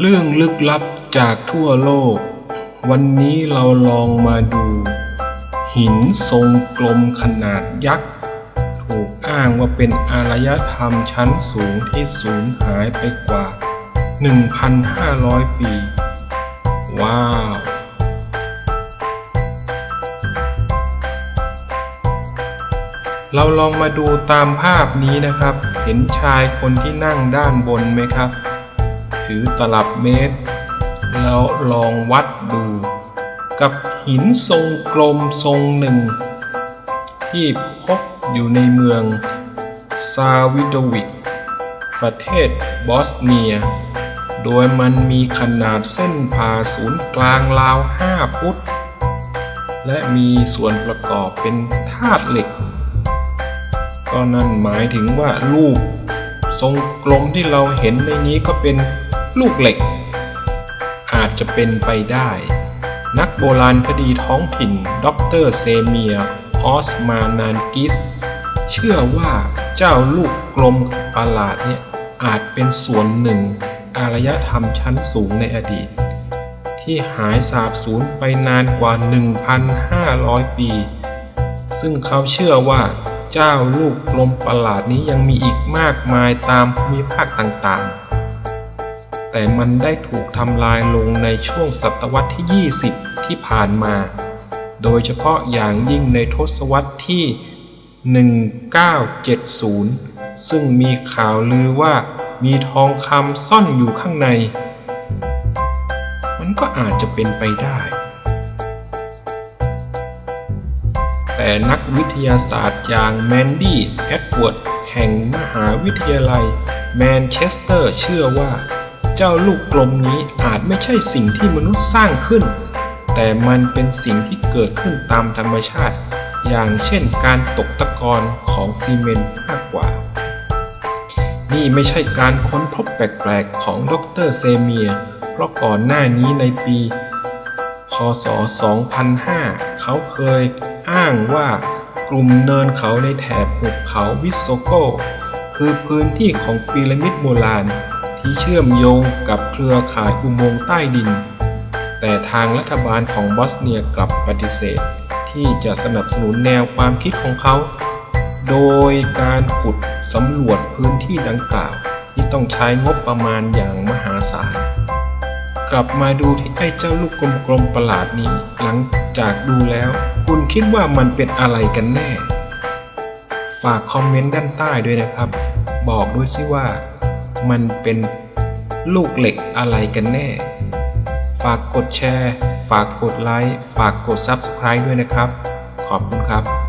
เรื่องลึกลับจากทั่วโลก วันนี้เราลองมาดู หินทรงกลมขนาดยักษ์ ถูกอ้างว่าเป็นอารยธรรมชั้นสูงที่สูญหายไปกว่า 1,500 ปี ว้าว เราลองมาดูตามภาพนี้นะครับ เห็นชายคนที่นั่งด้านบนไหมครับ ถือตลับเมตร แล้วลองวัดดู กับหินทรงกลมทรงหนึ่ง ที่พบอยู่ในเมืองซาวิโดวิก ประเทศบอสเนีย โดยมันมีขนาดเส้นผ่าศูนย์กลางราว 5 ฟุต และมีส่วนประกอบเป็นธาตุเหล็ก ก็นั่นหมายถึงว่าลูกทรงกลมที่เราเห็นในนี้ก็เป็น ลูกเหล็ก อาจจะเป็นไปได้ นักโบราณคดีท้องถิ่นด็อเตอร์เซเมียออสมานานกิส เชื่อว่าเจ้าลูกกลมประหลาดเนี่ยอาจเป็นส่วนหนึ่ง อารยธรรมชั้นสูงในอดีต ที่หายสาบสูญไปนานกว่า 1,500 ปี ซึ่งเขาเชื่อว่าเจ้าลูกกลมประหลาดนี้ยังมีอีกมากมายตามภูมิภาคต่างๆ แต่มันได้ถูกทำลายลงในช่วงศตวรรษที่ 20 ที่ผ่านมา โดยเฉพาะอย่างยิ่งในทศวรรษที่ 1970 ซึ่งมีข่าวลือว่ามีทองคำซ่อนอยู่ข้างใน มันก็อาจจะเป็นไปได้ แต่นักวิทยาศาสตร์อย่างแมนดี้แอดเวิร์ดแห่งมหาวิทยาลัย แมนเชสเตอร์เชื่อว่า เจ้าลูกกลมนี้อาจไม่ใช่สิ่งที่มนุษย์สร้างขึ้น แต่มันเป็นสิ่งที่เกิดขึ้นตามธรรมชาติ อย่างเช่นการตกตะกอนของซีเมนต์มากกว่า นี่ไม่ใช่การค้นพบแปลกๆของดรเซเมีย เพราะก่อนหน้านี้ในปี คศ 2005 เขาเคยอ้างว่ากลุ่มเนินเขาในแถบหุบเขาวิสโซโก คือพื้นที่ของพีระมิดโบราณ ที่เชื่อมโยงกับเครือข่ายอุโมงค์ใต้ดิน แต่ทางรัฐบาลของบอสเนียกลับปฏิเสธ ที่จะสนับสนุนแนวความคิดของเขา โดยการขุดสำรวจพื้นที่ดังกล่าวที่ต้องใช้งบประมาณอย่างมหาศาล กลับมาดูที่ไอ้เจ้าลูกกลมๆประหลาดนี้ หลังจากดูแล้ว คุณคิดว่ามันเป็นอะไรกันแน่ ฝากคอมเมนต์ด้านใต้ด้วยนะครับ บอกด้วยสิว่า มันเป็นลูกเหล็กอะไรกันแน่ ฝากกดแชร์ ฝากกดไลค์ ฝากกด Subscribe ด้วยนะครับ ขอบคุณครับ